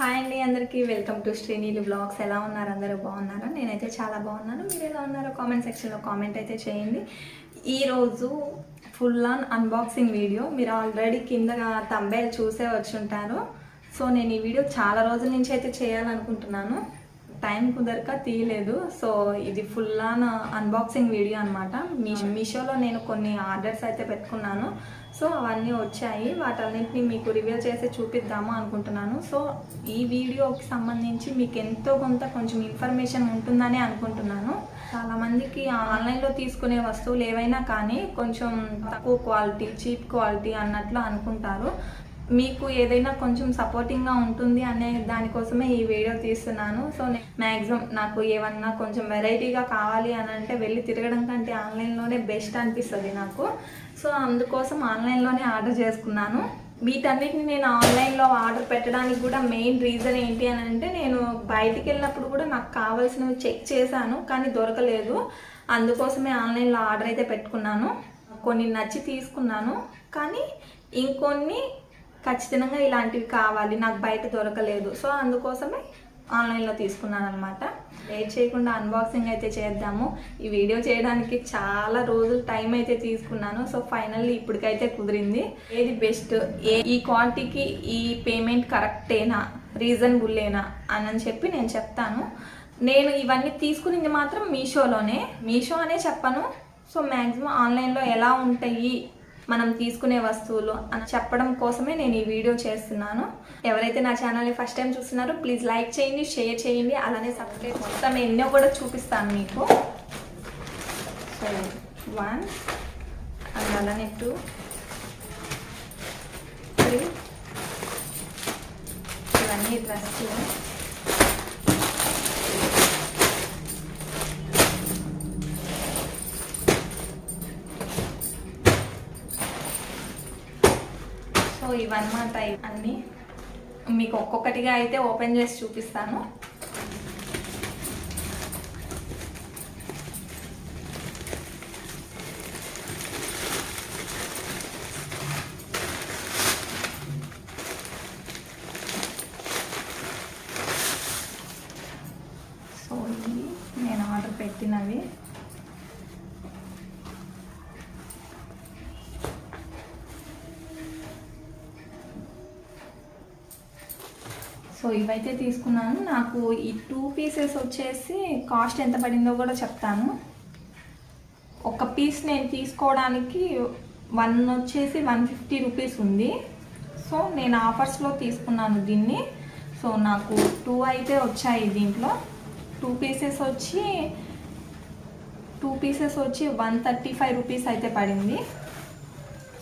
Hi అండి అందరికీ. Welcome to Srinilu blogs ఎలా ఉన్నారు? అందరూ బాగున్నారా? నేనైతే చాలా బాగున్నాను. మీరు ఎలా ఉన్నారో కామెంట్ సెక్షన్లో కామెంట్ అయితే చేయండి. ఈరోజు ఫుల్ ఆన్ అన్బాక్సింగ్ వీడియో మీరు ఆల్రెడీ కింద తంబేలు చూసే వచ్చి ఉంటారు సో నేను ఈ వీడియో చాలా రోజుల నుంచి అయితే చేయాలనుకుంటున్నాను. టైం కుదరక తీయలేదు. సో ఇది ఫుల్ ఆన్ అన్బాక్సింగ్ వీడియో అనమాట మీ మీషోలో నేను కొన్ని ఆర్డర్స్ అయితే పెట్టుకున్నాను. సో అవన్నీ వచ్చాయి. వాటన్నిటిని మీకు రివ్యూ చేసి చూపిద్దాము అనుకుంటున్నాను. సో ఈ వీడియోకి సంబంధించి మీకు ఎంతో కొంత కొంచెం ఇన్ఫర్మేషన్ ఉంటుందని అనుకుంటున్నాను. చాలా మందికి ఆన్లైన్లో తీసుకునే వస్తువులు ఏవైనా కానీ కొంచెం తక్కువ క్వాలిటీ చీప్ క్వాలిటీ అన్నట్లు అనుకుంటారు. మీకు ఏదైనా కొంచెం సపోర్టింగ్గా ఉంటుంది అనే దానికోసమే ఈ వీడియో తీస్తున్నాను. సో మ్యాక్సిమం నాకు ఏమన్నా కొంచెం వెరైటీగా కావాలి అని అంటే వెళ్ళి తిరగడం కంటే ఆన్లైన్లోనే బెస్ట్ అనిపిస్తుంది నాకు. సో అందుకోసం ఆన్లైన్లోనే ఆర్డర్ చేసుకున్నాను. వీటన్నిటిని నేను ఆన్లైన్లో ఆర్డర్ పెట్టడానికి కూడా మెయిన్ రీజన్ ఏంటి అని అంటే నేను బయటికి వెళ్ళినప్పుడు కూడా నాకు కావాల్సినవి చెక్ చేశాను కానీ దొరకలేదు. అందుకోసమే ఆన్లైన్లో ఆర్డర్ అయితే పెట్టుకున్నాను. కొన్ని నచ్చి తీసుకున్నాను. కానీ ఇంకొన్ని ఖచ్చితంగా ఇలాంటివి కావాలి నాకు బయట దొరకలేదు. సో అందుకోసమే ఆన్లైన్లో తీసుకున్నాను అనమాట లేట్ చేయకుండా అన్బాక్సింగ్ అయితే చేద్దాము. ఈ వీడియో చేయడానికి చాలా రోజులు టైం అయితే తీసుకున్నాను. సో ఫైనల్లీ ఇప్పటికైతే కుదిరింది. ఏది బెస్ట్ ఏ ఈ క్వాలిటీకి ఈ పేమెంట్ కరెక్టేనా రీజనబుల్లేనా అని చెప్పి నేను చెప్తాను. నేను ఇవన్నీ తీసుకునింది మాత్రం మీషోలోనే. మీషో అనే చెప్పను. సో మ్యాక్సిమం ఆన్లైన్లో ఎలా ఉంటాయి? మనం తీసుకునే వస్తువులు అని చెప్పడం కోసమే నేను ఈ వీడియో చేస్తున్నాను. ఎవరైతే నా ఛానల్ని ఫస్ట్ టైం చూస్తున్నారో ప్లీజ్ లైక్ చేయండి షేర్ చేయండి అలానే సబ్స్క్రైబ్ మొత్తం ఎన్నో కూడా చూపిస్తాను మీకు. సో వన్ అండ్ అలానే టూ త్రీ ఇవన్నీ డ్రెస్ ఇవన్నమాట అన్నీ. మీకు ఒక్కొక్కటిగా అయితే ఓపెన్ చేసి చూపిస్తాను. సో ఇవి నేను ఆర్డర్ పెట్టినవి. ఇవైతే తీసుకున్నాను. నాకు ఈ టూ పీసెస్ వచ్చేసి కాస్ట్ ఎంత పడిందో కూడా చెప్తాను. ఒక పీస్ నేను తీసుకోవడానికి వన్ వచ్చేసి వన్ ఫిఫ్టీ రూపీస్ ఉంది. సో నేను ఆఫర్స్లో తీసుకున్నాను దీన్ని. సో నాకు టూ అయితే వచ్చాయి దీంట్లో. టూ పీసెస్ వచ్చి టూ పీసెస్ వచ్చి వన్ థర్టీ ఫైవ్ రూపీస్ అయితే పడింది.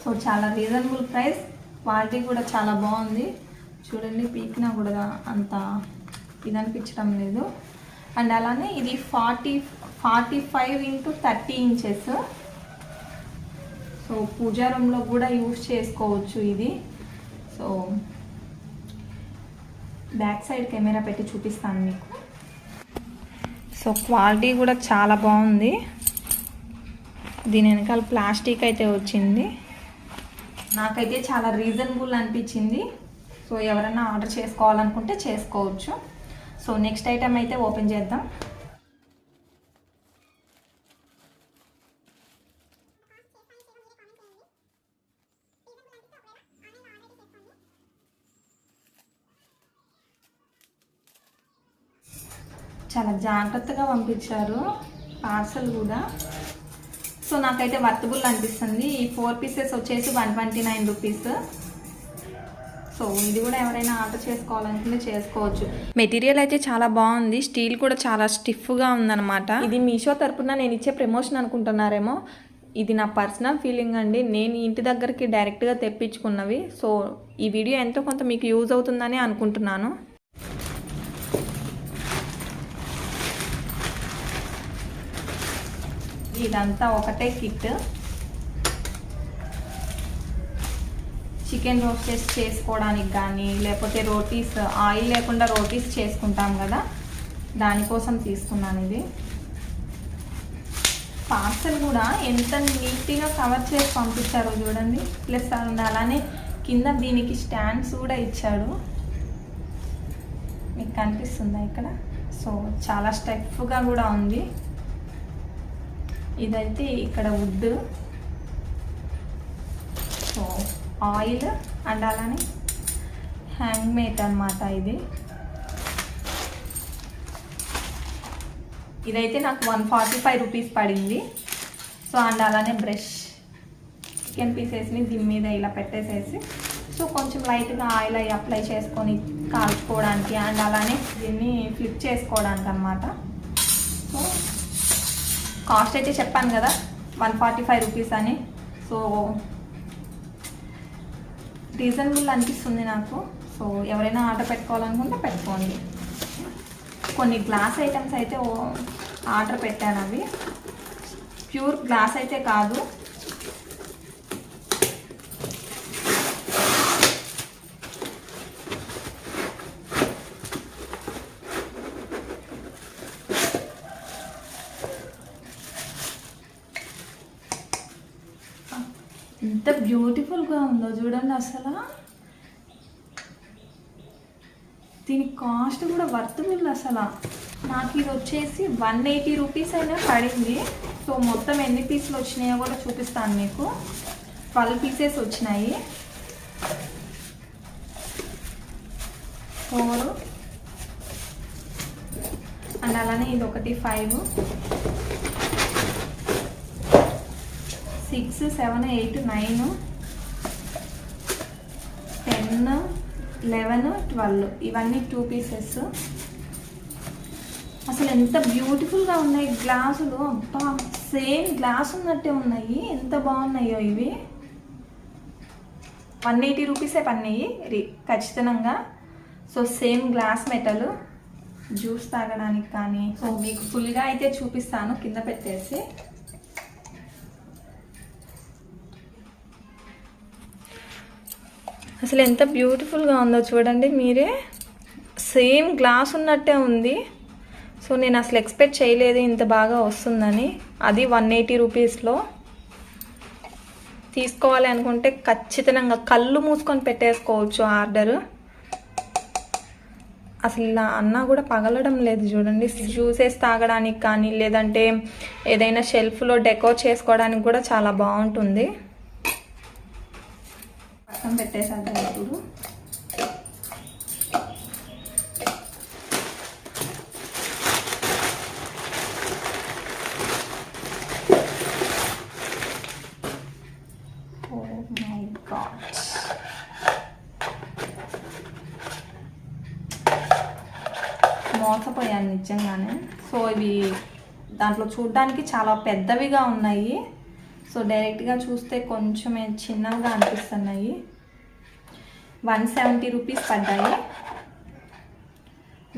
సో చాలా రీజనబుల్ ప్రైస్ క్వాలిటీ కూడా చాలా బాగుంది. చూడండి పీకినా కూడా అంత ఇది అనిపించడం లేదు. అండ్ అలానే ఇది forty forty five into thirty inches. So పూజా రూమ్లో కూడా యూస్ చేసుకోవచ్చు ఇది. సో బ్యాక్ సైడ్ కెమెరా పెట్టి చూపిస్తాను మీకు. సో క్వాలిటీ కూడా చాలా బాగుంది. దీని వెనకాల ప్లాస్టిక్ అయితే వచ్చింది. నాకైతే చాలా రీజనబుల్ అనిపించింది. సో ఎవరైనా ఆర్డర్ చేసుకోవాలనుకుంటే చేసుకోవచ్చు. సో నెక్స్ట్ ఐటమ్ అయితే ఓపెన్ చేద్దాం. చాలా జాగ్రత్తగా పంపించారు పార్సల్ కూడా. సో నాకైతే వర్తబుల్ అనిపిస్తుంది. ఈ ఫోర్ పీసెస్ వచ్చేసి one twenty nine rupees. So ఇది కూడా ఎవరైనా ఆర్డర్ చేసుకోవాలనుకుంటే చేసుకోవచ్చు. మెటీరియల్ అయితే చాలా బాగుంది. స్టీల్ కూడా చాలా స్టిఫ్గా ఉందన్నమాట. ఇది మీషో తరపున నేను ఇచ్చే ప్రమోషన్ అనుకుంటున్నారేమో. ఇది నా పర్సనల్ ఫీలింగ్ అండి. నేను ఇంటి దగ్గరికి డైరెక్ట్గా తెప్పించుకున్నవి. సో ఈ వీడియో ఎంతో కొంత మీకు యూజ్ అవుతుందని అనుకుంటున్నాను. ఇదంతా ఒకటే కిట్. చికెన్ రోస్టెస్ చేసుకోవడానికి కానీ లేకపోతే రోటీస్ ఆయిల్ లేకుండా రోటీస్ చేసుకుంటాం కదా దానికోసం తీసుకున్నాను ఇది. పార్సల్ కూడా ఎంత నీట్గా కవర్ చేసి పంపించారో చూడండి. ప్లస్ అలానే కింద దీనికి స్టాండ్స్ కూడా ఇచ్చాడు. మీకు కనిపిస్తుందా ఇక్కడ? సో చాలా స్టెఫ్గా కూడా ఉంది. ఇదైతే ఇక్కడ వుడ్. ఆయిల్ అండ్ అలానే హ్యాండ్మేడ్ అనమాట ఇది. ఇదైతే నాకు వన్ ఫార్టీ ఫైవ్ రూపీస్ పడింది. సో అండ్ అలానే బ్రష్ చికెన్ పీసెస్ని దీని మీద ఇలా పెట్టేసేసి సో కొంచెం లైట్గా ఆయిల్ అవి అప్లై చేసుకొని కాల్చుకోవడానికి అండ్ అలానే దీన్ని ఫ్లిప్ చేసుకోవడానికి అనమాట సో కాస్ట్ అయితే చెప్పాను కదా వన్ ఫార్టీ ఫైవ్ రూపీస్ అని. సో రీజనబుల్ అనిపిస్తుంది నాకు. సో ఎవరైనా ఆర్డర్ పెట్టుకోవాలనుకుంటే పెట్టుకోండి. కొన్ని గ్లాస్ ఐటమ్స్ అయితే ఓ- ఆర్డర్ పెట్టాను అవి. ప్యూర్ గ్లాస్ అయితే కాదు. ఎంత బ్యూటిఫుల్గా ఉందో చూడండి అసలు. దీని కాస్ట్ కూడా వర్తబుల్ అసలు. నాకు ఇది వచ్చేసి వన్ ఎయిటీ రూపీస్ అయినా పడింది. సో మొత్తం ఎన్ని పీసులు వచ్చినాయో కూడా చూపిస్తాను మీకు. ట్వెల్వ్ పీసెస్ వచ్చినాయి. ఫోర్ అండ్ అలానే ఇది ఒకటి five six seven eight nine ten eleven twelve. ఇవన్నీ టూ పీసెస్. అసలు ఎంత బ్యూటిఫుల్గా ఉన్నాయి గ్లాసులు. అబ్బా సేమ్ గ్లాస్ ఉన్నట్టే ఉన్నాయి. ఎంత బాగున్నాయో ఇవి. వన్ ఎయిటీ రూపీసే పన్నాయి. రి ఖచ్చితంగా. So same glass metal. Juice తాగడానికి కానీ. సో మీకు ఫుల్గా అయితే చూపిస్తాను. కింద పెట్టేసి. అసలు ఎంత బ్యూటిఫుల్గా ఉందో చూడండి మీరే సేమ్ గ్లాస్ ఉన్నట్టే ఉంది. సో నేను అసలు ఎక్స్పెక్ట్ చేయలేదు ఇంత బాగా వస్తుందని. అది వన్ ఎయిటీ రూపీస్లో. తీసుకోవాలి అనుకుంటే ఖచ్చితంగా కళ్ళు మూసుకొని పెట్టేసుకోవచ్చు ఆర్డర్. అసలు ఇలా అన్నా కూడా పగలడం లేదు చూడండి. జ్యూసెస్ తాగడానికి కానీ లేదంటే ఏదైనా షెల్ఫ్లో డెకోర్ చేసుకోవడానికి కూడా చాలా బాగుంటుంది. పక్కన పెట్టేసాను ఇప్పుడు oh మోసపోయాను నిజంగానే. సో ఇవి దాంట్లో చూడడానికి చాలా పెద్దవిగా ఉన్నాయి. సో డైరెక్ట్గా చూస్తే కొంచెం చిన్నవిగా అనిపిస్తున్నాయి. వన్ సెవెంటీ రూపీస్ పడ్డాయి.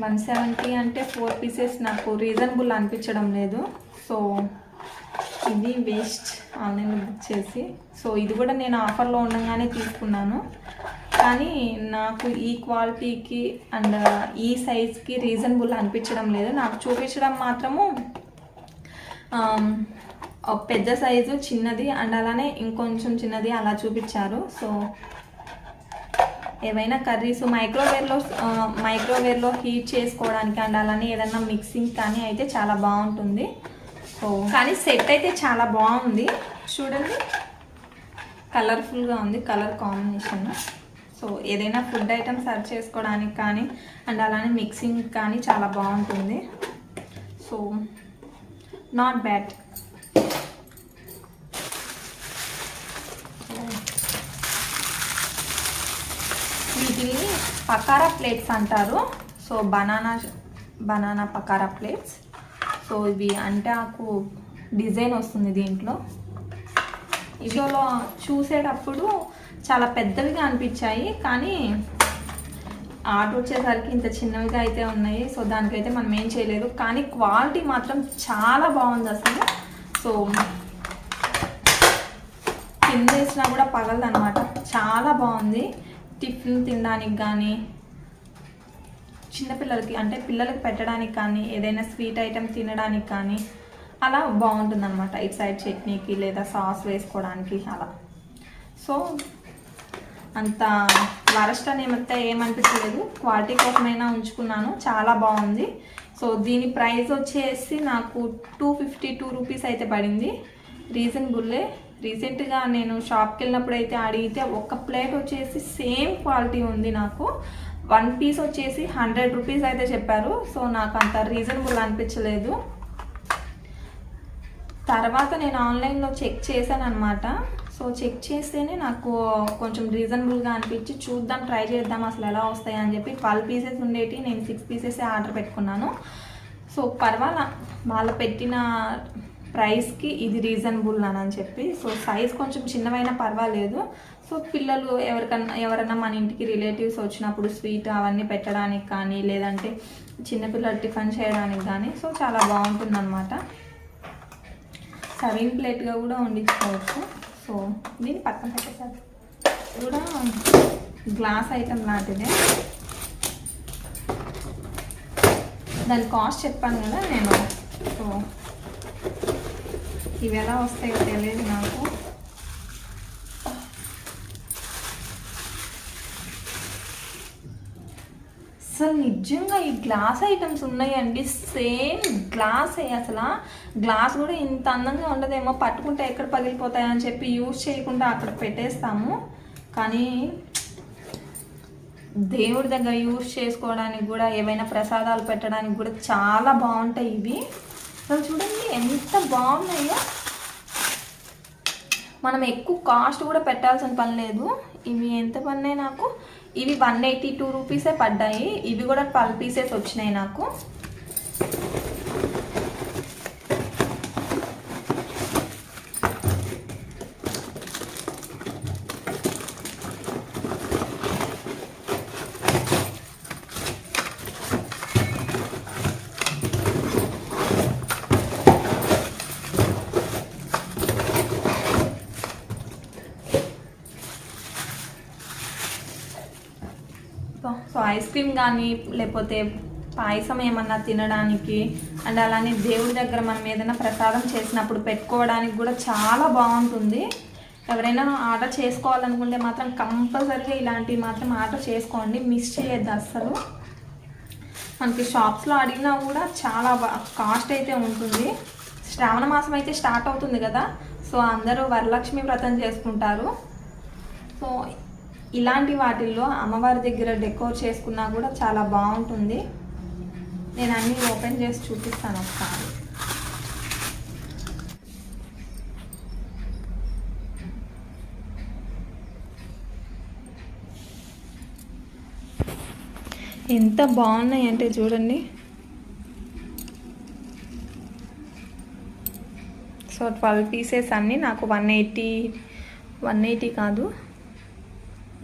వన్ సెవెంటీ అంటే ఫోర్ పీసెస్ నాకు రీజనబుల్ అనిపించడం లేదు. సో ఇది వేస్ట్ ఆన్లైన్లో బుక్ చేసి. సో ఇది కూడా నేను ఆఫర్లో ఉండగానే తీసుకున్నాను. కానీ నాకు ఈ క్వాలిటీకి అండ్ ఈ సైజ్కి రీజనబుల్ అనిపించడం లేదు. నాకు చూపించడం మాత్రము పెద్ద సైజు చిన్నది అండ్ అలానే ఇంకొంచెం చిన్నది అలా చూపించారు. సో ఏవైనా కర్రీస్ మైక్రోవేవ్లో మైక్రోవేవ్లో హీట్ చేసుకోవడానికి అండ్ అలానే ఏదైనా మిక్సింగ్ కానీ అయితే చాలా బాగుంటుంది. సో కానీ సెట్ అయితే చాలా బాగుంది. చూడండి. కలర్ఫుల్గా ఉంది కలర్ కాంబినేషన్. సో ఏదైనా ఫుడ్ ఐటమ్ సర్వ్ చేసుకోవడానికి కానీ అండ్ అలానే మిక్సింగ్ కానీ చాలా బాగుంటుంది. So not bad. పకారా ప్లేట్స్ అంటారు. సో బనానా బనానా పకారా ప్లేట్స్. సో ఇవి అంటే నాకు డిజైన్ వస్తుంది దీంట్లో. ఇవిలో చూసేటప్పుడు చాలా పెద్దవిగా అనిపించాయి కానీ ఆర్డర్ వచ్చేసరికి ఇంత చిన్నవిగా అయితే ఉన్నాయి. సో దానికైతే మనం ఏం చేయలేదు. కానీ క్వాలిటీ మాత్రం చాలా బాగుంది అసలు. సో కింద వేసినా కూడా పగలదు అనమాట చాలా బాగుంది. టిఫిన్ తినడానికి కానీ చిన్నపిల్లలకి అంటే పిల్లలకి పెట్టడానికి కానీ ఏదైనా స్వీట్ ఐటెం తినడానికి కానీ అలా బాగుంటుంది అనమాట ఇటు సైడ్ చట్నీకి లేదా సాస్ వేసుకోవడానికి అలా. సో అంత వరస్ట్ అని ఏమైతే ఏమనిపించలేదు క్వాలిటీ కోసమైనా ఉంచుకున్నాను. చాలా బాగుంది. సో దీని ప్రైస్ వచ్చేసి నాకు టూ ఫిఫ్టీ టూ రూపీస్ అయితే పడింది. రీజనబుల్లే. రీసెంట్గా నేను షాప్కి వెళ్ళినప్పుడు అయితే అడిగితే ఒక ప్లేట్ వచ్చేసి సేమ్ క్వాలిటీ ఉంది నాకు. వన్ పీస్ వచ్చేసి హండ్రెడ్ రూపీస్ అయితే చెప్పారు. సో నాకు అంత రీజనబుల్ అనిపించలేదు. తర్వాత నేను ఆన్లైన్లో చెక్ చేశాను అనమాట సో చెక్ చేస్తేనే నాకు కొంచెం రీజనబుల్గా అనిపించి చూద్దాం ట్రై చేద్దాం అసలు ఎలా వస్తాయి అని చెప్పి ట్వెల్వ్ పీసెస్ ఉండేటి నేను సిక్స్ పీసెస్ ఆర్డర్ పెట్టుకున్నాను. సో పర్వాలా వాళ్ళు పెట్టిన ప్రైస్కి ఇది రీజనబుల్ అని చెప్పి సో సైజ్ కొంచెం చిన్నవైనా పర్వాలేదు. సో పిల్లలు ఎవరికన్నా ఎవరైనా మన ఇంటికి రిలేటివ్స్ వచ్చినప్పుడు స్వీట్ అవన్నీ పెట్టడానికి కానీ లేదంటే చిన్నపిల్లలు టిఫిన్ చేయడానికి కానీ సో చాలా బాగుంటుంది అనమాట సర్వింగ్ ప్లేట్గా కూడా వండించుకోవచ్చు. సో దీన్ని పక్కన పెట్టేసారు కూడా గ్లాస్ ఐటమ్ లాంటిదే. దాని కాస్ట్ చెప్పాను కదా నేను. సో ఇవి ఎలా వస్తాయో తెలియదు నాకు. అసలు నిజంగా ఈ గ్లాస్ ఐటమ్స్ ఉన్నాయండి. సేమ్ గ్లాస్ అసలు. గ్లాస్ కూడా ఇంత అందంగా ఉండదేమో. పట్టుకుంటే ఎక్కడ పగిలిపోతాయని చెప్పి యూజ్ చేయకుండా అక్కడ పెట్టేస్తాము. కానీ దేవుడి దగ్గర యూజ్ చేసుకోవడానికి కూడా ఏవైనా ప్రసాదాలు పెట్టడానికి కూడా చాలా బాగుంటాయి ఇవి. చూడండి ఎంత బాగున్నాయో. మనం ఎక్కువ కాస్ట్ కూడా పెట్టాల్సిన పని లేదు. ఇవి ఎంత పన్నాయి నాకు? ఇవి వన్ ఎయిటీ టూ రూపీసే పడ్డాయి. ఇవి కూడా ట్వెల్వ్ పీసెస్ వచ్చినాయి నాకు. సో ఐస్ క్రీమ్ కానీ లేకపోతే పాయసం ఏమన్నా తినడానికి అండ్ అలానే దేవుడి దగ్గర మనం ఏదైనా ప్రసాదం చేసినప్పుడు పెట్టుకోవడానికి కూడా చాలా బాగుంటుంది. ఎవరైనా ఆర్డర్ చేసుకోవాలనుకుంటే మాత్రం కంపల్సరీగా ఇలాంటివి మాత్రం ఆర్డర్ చేసుకోండి. మిస్ చేయొద్దు అస్సలు. మనకి షాప్స్లో అడిగినా కూడా చాలా కాస్ట్ అయితే ఉంటుంది. శ్రావణ మాసం అయితే స్టార్ట్ అవుతుంది కదా సో అందరూ వరలక్ష్మి వ్రతం చేసుకుంటారు. సో ఇలాంటి వాటిల్లో అమ్మవారి దగ్గర డెకోర్ చేసుకున్నా కూడా చాలా బాగుంటుంది. నేను అన్నీ ఓపెన్ చేసి చూపిస్తాను ఒకసారి. ఎంత బాగున్నాయి అంటే చూడండి. సో ట్వెల్వ్ పీసెస్ అన్నీ నాకు వన్ ఎయిటీ వన్ ఎయిటీ కాదు.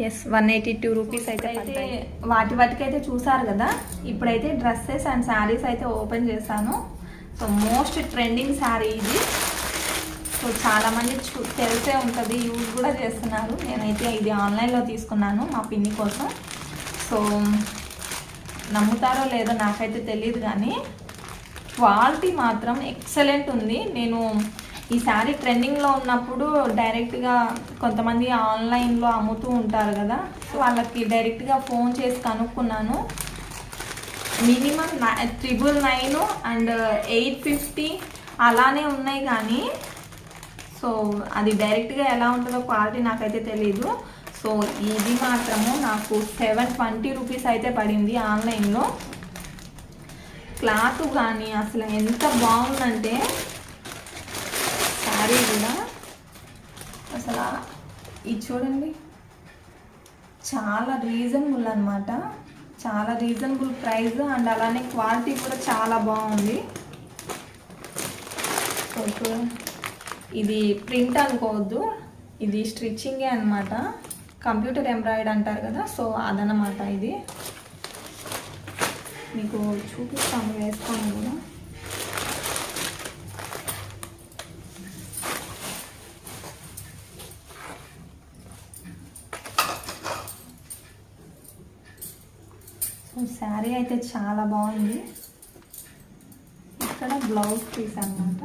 Yes one eighty two rupees అయితే అయితే వాటి వాటికి అయితే చూసారు కదా ఇప్పుడైతే డ్రెస్సెస్ అండ్ శారీస్ అయితే ఓపెన్ చేశాను. సో మోస్ట్ ట్రెండింగ్ శారీ ఇది. సో చాలామంది చూ తెలిసే ఉంటుంది యూజ్ కూడా చేస్తున్నారు. నేనైతే ఇది ఆన్లైన్లో తీసుకున్నాను మా పిన్ని కోసం. సో నమ్ముతారో లేదో నాకైతే తెలియదు కానీ క్వాలిటీ మాత్రం ఎక్సలెంట్ ఉంది. నేను ఈ శారీ ట్రెండింగ్లో ఉన్నప్పుడు డైరెక్ట్గా కొంతమంది ఆన్లైన్లో అమ్ముతూ ఉంటారు కదా. సో వాళ్ళకి డైరెక్ట్గా ఫోన్ చేసి కనుక్కున్నాను. Minimum triple nine and eight fifty అలానే ఉన్నాయి కానీ సో అది డైరెక్ట్గా ఎలా ఉంటుందో క్వాలిటీ నాకైతే తెలీదు. సో ఇది మాత్రము నాకు సెవెన్ ట్వంటీ రూపీస్ అయితే పడింది ఆన్లైన్లో క్లాత్ కానీ అసలు ఎంత బాగుందంటే శారీ కూడా. అసలు ఇది చూడండి. చాలా రీజనబుల్ అనమాట చాలా రీజనబుల్ ప్రైస్ అండ్ అలానే క్వాలిటీ కూడా చాలా బాగుంది. ఇది ప్రింట్ అనుకోవద్దు. ఇది స్టిచ్చింగే అనమాట కంప్యూటర్ ఎంబ్రాయిడ్ అంటారు కదా సో అదనమాట ఇది. మీకు చూపిస్తాము వేసుకోండి కూడా. శారీ అయితే చాలా బాగుంది. ఇక్కడ బ్లౌజ్ పీస్ అనమాట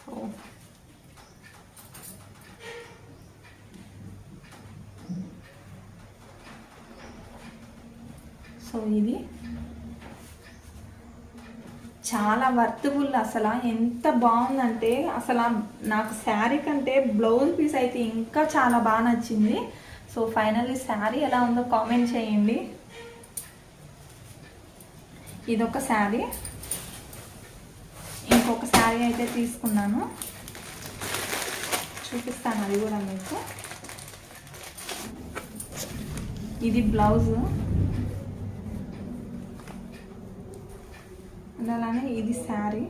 సో సో ఇది చాలా వర్తబుల్ అసలు ఎంత బాగుందంటే అసలు నాకు శారీ కంటే బ్లౌజ్ పీస్ అయితే ఇంకా చాలా బాగా నచ్చింది. సో ఫైనల్లీ శారీ ఎలా ఉందో కామెంట్ చేయండి. ఇదొక శారీ. ఇంకొక శారీ అయితే తీసుకున్నాను. చూపిస్తాను అది కూడా మీకు. ఇది బ్లౌజు. అలానే ఇది శారీ.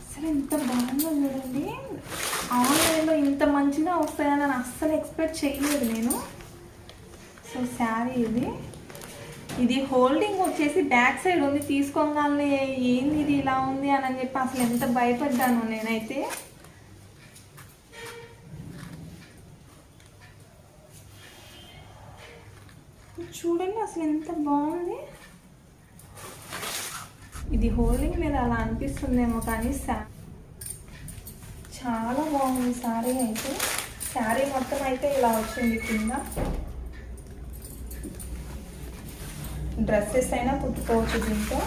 అసలు ఎంత బాగుందో చూడండి. ఆన్లైన్లో ఇంత మంచిగా వస్తాయని నేను అస్సలు ఎక్స్పెక్ట్ చేయలేదు నేను. సో శారీ ఇది. ఇది హోల్డింగ్ వచ్చేసి బ్యాక్ సైడ్ ఉంది. తీసుకోగానే ఏంది ఇది ఇలా ఉంది అని అని చెప్పి అసలు ఎంత భయపడ్డాను నేనైతే. చూడండి అసలు ఎంత బాగుంది. ఇది హోల్డింగ్ మీద అలా అనిపిస్తుందేమో కానీ శా చాలా బాగుంది శారీ అయితే. శారీ మొత్తం అయితే ఇలా వచ్చింది కింద. డ్రెస్సెస్ అయినా కుట్టుకోవచ్చు దీంతో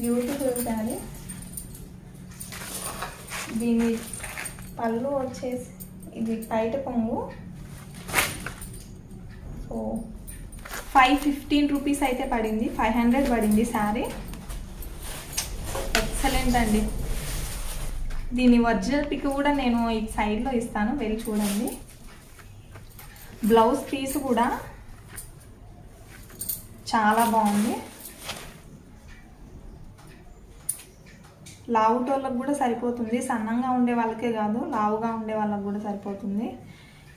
బ్యూటిఫుల్ శారీ. దీని పళ్ళు వచ్చేసి ఇది బయట పొంగు. సో ఫైవ్ ఫిఫ్టీన్ రూపీస్ అయితే పడింది. ఫైవ్ హండ్రెడ్ పడింది శారీ ఎక్సలెంట్ అండి. దీని ఒరిజినల్ పిక్ కూడా నేను ఈ సైడ్లో ఇస్తాను. వెళ్ళి చూడండి. బ్లౌజ్ పీస్ కూడా చాలా బాగుంది. లావుటోళ్ళకి కూడా సరిపోతుంది. సన్నంగా ఉండే వాళ్ళకే కాదు లావుగా ఉండే వాళ్ళకి కూడా సరిపోతుంది.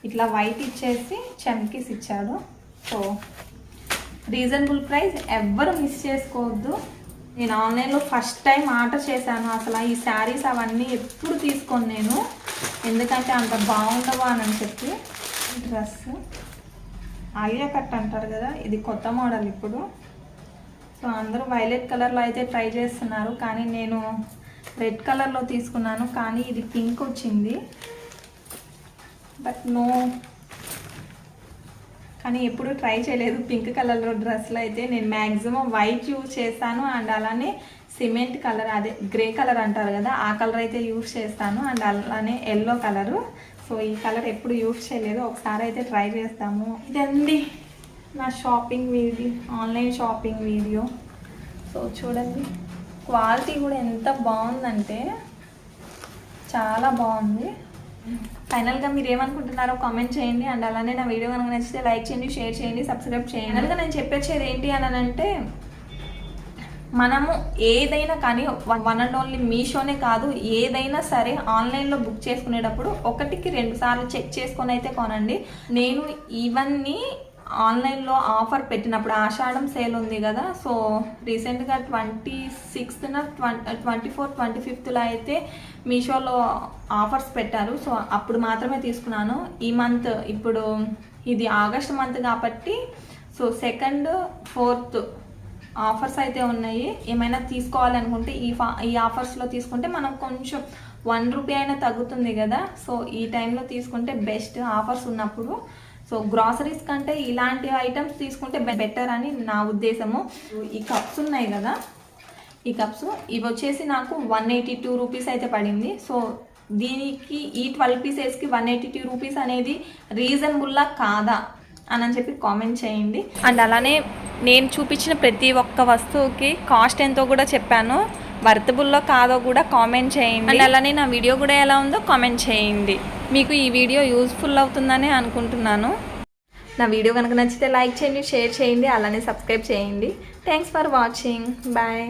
ఇట్లా వైట్ ఇచ్చేసి చమ్కీస్ ఇచ్చాడు. సో రీజనబుల్ ప్రైస్ ఎవ్వరు మిస్ చేసుకోవద్దు. నేను ఆన్లైన్లో ఫస్ట్ టైం ఆర్డర్ చేశాను. అసలు ఈ శారీస్ అవన్నీ ఎప్పుడు తీసుకోను నేను. ఎందుకంటే అంత బాగుండవా అని చెప్పి. డ్రెస్ ఆలియా కట్ అంటారు కదా ఇది కొత్త మోడల్ ఇప్పుడు. సో అందరూ వైలెట్ కలర్లో అయితే ట్రై చేస్తున్నారు. కానీ నేను రెడ్ కలర్లో తీసుకున్నాను కానీ ఇది పింక్ వచ్చింది. But no. కానీ ఎప్పుడు ట్రై చేయలేదు పింక్ కలర్లో డ్రెస్లు అయితే. నేను మ్యాక్సిమం వైట్ యూజ్ చేస్తాను అండ్ అలానే సిమెంట్ కలర్ అదే గ్రే కలర్ అంటారు కదా ఆ కలర్ అయితే యూజ్ చేస్తాను అండ్ అలానే ఎల్లో కలరు. సో ఈ కలర్ ఎప్పుడు యూజ్ చేయలేదు. ఒకసారి అయితే ట్రై చేస్తాము. ఇదండి నా shopping video online shopping video. So చూడండి. క్వాలిటీ కూడా ఎంత బాగుందంటే చాలా బాగుంది. ఫైనల్గా మీరు ఏమనుకుంటున్నారో కామెంట్ చేయండి. అండ్ అలానే నా వీడియో కనుక నచ్చితే లైక్ చేయండి షేర్ చేయండి సబ్స్క్రైబ్ చేయండి. ఫైనల్గా నేను చెప్పేది ఏంటి అని అంటే మనము ఏదైనా కానీ వన్ అండ్ ఓన్లీ మీషోనే కాదు ఏదైనా సరే ఆన్లైన్లో బుక్ చేసుకునేటప్పుడు ఒకటికి రెండు సార్లు చెక్ చేసుకొని అయితే కొనండి. నేను ఇవన్నీ ఆన్లైన్లో ఆఫర్ పెట్టినప్పుడు ఆషాఢం సేల్ ఉంది కదా సో రీసెంట్గా ట్వంటీ సిక్స్త్న ట్వంటీ ఫోర్ ట్వంటీ ఫిఫ్త్లో అయితే మీషోలో ఆఫర్స్ పెట్టారు. సో అప్పుడు మాత్రమే తీసుకున్నాను. ఈ మంత్ ఇప్పుడు ఇది ఆగస్ట్ మంత్ కాబట్టి సో సెకండ్ ఫోర్త్ ఆఫర్స్ అయితే ఉన్నాయి. ఏమైనా తీసుకోవాలనుకుంటే ఈ ఫా ఈ ఆఫర్స్లో తీసుకుంటే మనం కొంచెం వన్ రూపీ అయినా తగ్గుతుంది కదా. సో ఈ టైంలో తీసుకుంటే బెస్ట్ ఆఫర్స్ ఉన్నప్పుడు. సో గ్రాసరీస్ కంటే ఇలాంటి ఐటమ్స్ తీసుకుంటే బెటర్ అని నా ఉద్దేశము. ఈ కప్స్ ఉన్నాయి కదా? ఈ కప్స్ ఇవి వచ్చేసి నాకు వన్ ఎయిటీ టూ రూపీస్ అయితే పడింది. సో దీనికి ఈ ట్వెల్వ్ పీసెస్కి వన్ ఎయిటీ టూ రూపీస్ అనేది రీజనబుల్లా కాదా అని చెప్పి కామెంట్ చేయండి. అండ్ అలానే నేను చూపించిన ప్రతి ఒక్క వస్తువుకి కాస్ట్ ఎంతో కూడా చెప్పాను. వర్తబుల్లో కాదో కూడా కామెంట్ చేయండి. అండ్ అలానే నా వీడియో కూడా ఎలా ఉందో కామెంట్ చేయండి. మీకు ఈ వీడియో యూస్ఫుల్ అవుతుందని అనుకుంటున్నాను. నా వీడియో కనుక నచ్చితే లైక్ చేయండి షేర్ చేయండి అలానే సబ్స్క్రైబ్ చేయండి. Thanks for watching bye